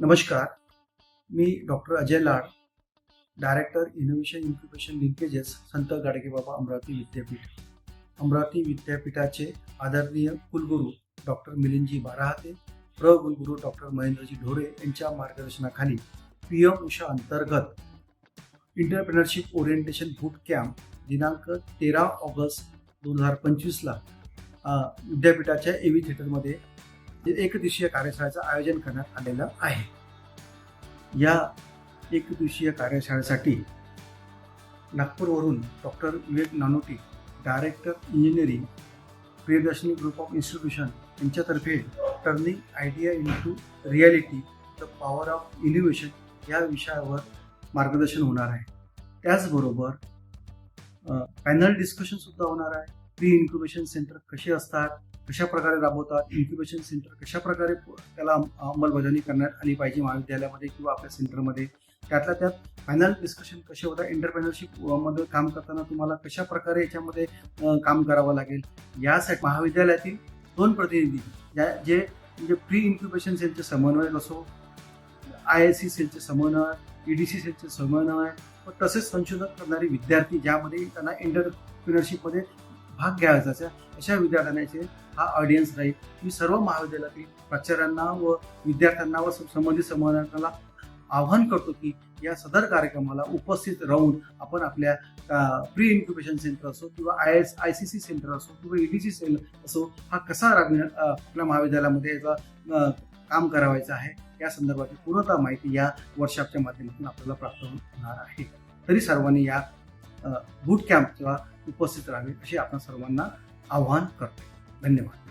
नमस्कार. मी doctor Ajay Lad director innovation incubation linkages Sant Gadgebaba Amravati विद्यापीठ. अमरावती विद्यापीठाचे आदरणीय कुलगुरू डॉक्टर मिलिंदजी बाराहाते प्र कुलगुरू डॉक्टर महेंद्रजी ढोरे यांच्या मार्गदर्शनाखाली पी एम उषा अंतर्गत इंटरप्रेनरशिप ओरिएंटेशन बूट कॅम्प दिनांक तेरा ऑगस्ट दोन हजार पंचवीसला विद्यापीठाच्या एव्ही थिएटरमध्ये एकदिवसीय कार्यशाळेचं आयोजन करण्यात आलेलं आहे. या एकदिवसीय कार्यशाळेसाठी नागपूरवरून doctor Vivek Nanoti director engineering Priyadarshini group of institution यांच्यातर्फे turning idea into reality the power of innovation या विषयावर मार्गदर्शन होणार आहे. त्याचबरोबर पॅनल डिस्कशनसुद्धा होणार आहे. प्री इन्क्युबेशन सेंटर कसे असतात? कशा प्रकारे राबवतात इन्क्युबेशन सेंटर कशा प्रकारे त्याला अंम- अंमलबजावणी करण्यात आली पाहिजे महाविद्यालयामध्ये किंवा आपल्या सेंटरमध्ये त्यातल्या त्यात फायनल डिस्कशन कसे होतात एंटरप्रेनरशिपमध्ये काम करताना तुम्हाला कशा प्रकारे याच्यामध्ये काम करावं लागेल? यासाठी महाविद्यालयातील दोन प्रतिनिधी ज्या जे म्हणजे प्री इन्क्युबेशन सेलचे समन्वयक असो आय एस सी सेलचे समन्वय ई डी सी सेलचे समन्वय व तसेच संशोधन करणारे विद्यार्थी ज्यामध्ये त्यांना एंटरप्रिनरशिपमध्ये भाग घ्यायचा असेल, अशा विद्यार्थ्यांचे हा ऑडियन्स राहील. मी सर्व महाविद्यालयातील प्राचार्यांना व विद्यार्थ्यांना व संबंधित समाजाला आवाहन करतो की या सदर कार्यक्रमाला उपस्थित राहून आपण आपल्या प्री इन्क्युबेशन सेंटर असो किंवा I S I C C centre असो किंवा E ईडीसी सेल असो हा कसा राबविण्यात आपल्या महाविद्यालयामध्ये याचा काम करावायचं आहे या संदर्भातील पूर्णतः माहिती या वर्कशॉपच्या माध्यमातून आपल्याला प्राप्त होणार आहे. तरी सर्वांनी या बूट किंवा उपस्थित राहावे असे आपण सर्वांना आवाहन करतो धन्यवाद.